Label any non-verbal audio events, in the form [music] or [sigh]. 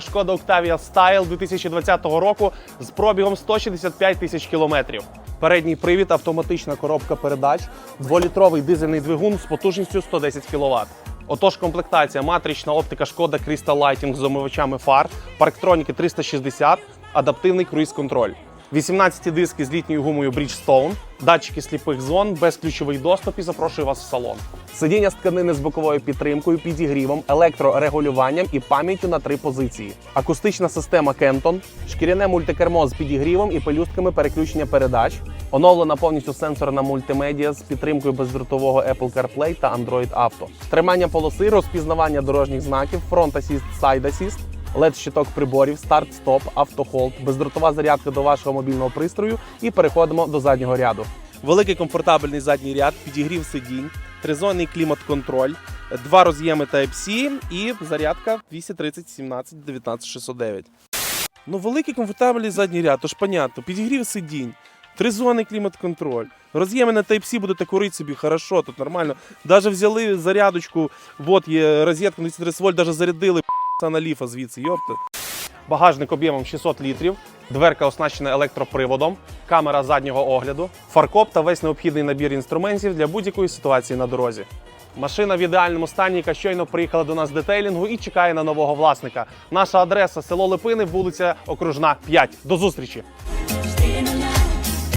Шкода Octavia Style 2020 року з пробігом 165 тисяч кілометрів. Передній привід, автоматична коробка передач, дволітровий дизельний двигун з потужністю 110 кВт. Отож, комплектація, матрична оптика Шкода Crystal Lighting з омивачами фар, парктроніки 360, адаптивний круїз-контроль. 18 диски з літньою гумою Bridgestone, датчики сліпих зон, безключовий доступ і запрошую вас в салон. Сидіння з тканини з боковою підтримкою, підігрівом, електрорегулюванням і пам'яттю на три позиції. Акустична система Kenton, шкіряне мультикермо з підігрівом і пелюстками переключення передач. Оновлена повністю сенсорна мультимедіа з підтримкою бездротового Apple CarPlay та Android Auto. Тримання полоси, розпізнавання дорожніх знаків, фронт асіст, сайд асіст, led щиток приборів, старт, стоп, автохолд, бездротова зарядка до вашого мобільного пристрою і переходимо до заднього ряду. Великий комфортабельний задній ряд, підігрів сидінь, тризонний клімат-контроль, два роз'єми Type-C і зарядка 230 17 19 609. Ну, великий комфортабельний задній ряд, тож понятно, підігрів сидінь, тризонний клімат-контроль. Роз'єми на Type-C будете курити собі, хорошо, тут нормально. Даже взяли зарядочку, от є розетка на 30 вольт, даже зарядили [laughs] на ліфа звідси, йопта. Багажник об'ємом 600 літрів, дверка оснащена електроприводом, камера заднього огляду, фаркоп та весь необхідний набір інструментів для будь-якої ситуації на дорозі. Машина в ідеальному стані, яка щойно приїхала до нас з детейлінгу і чекає на нового власника. Наша адреса село Липини, вулиця Окружна, 5. До зустрічі!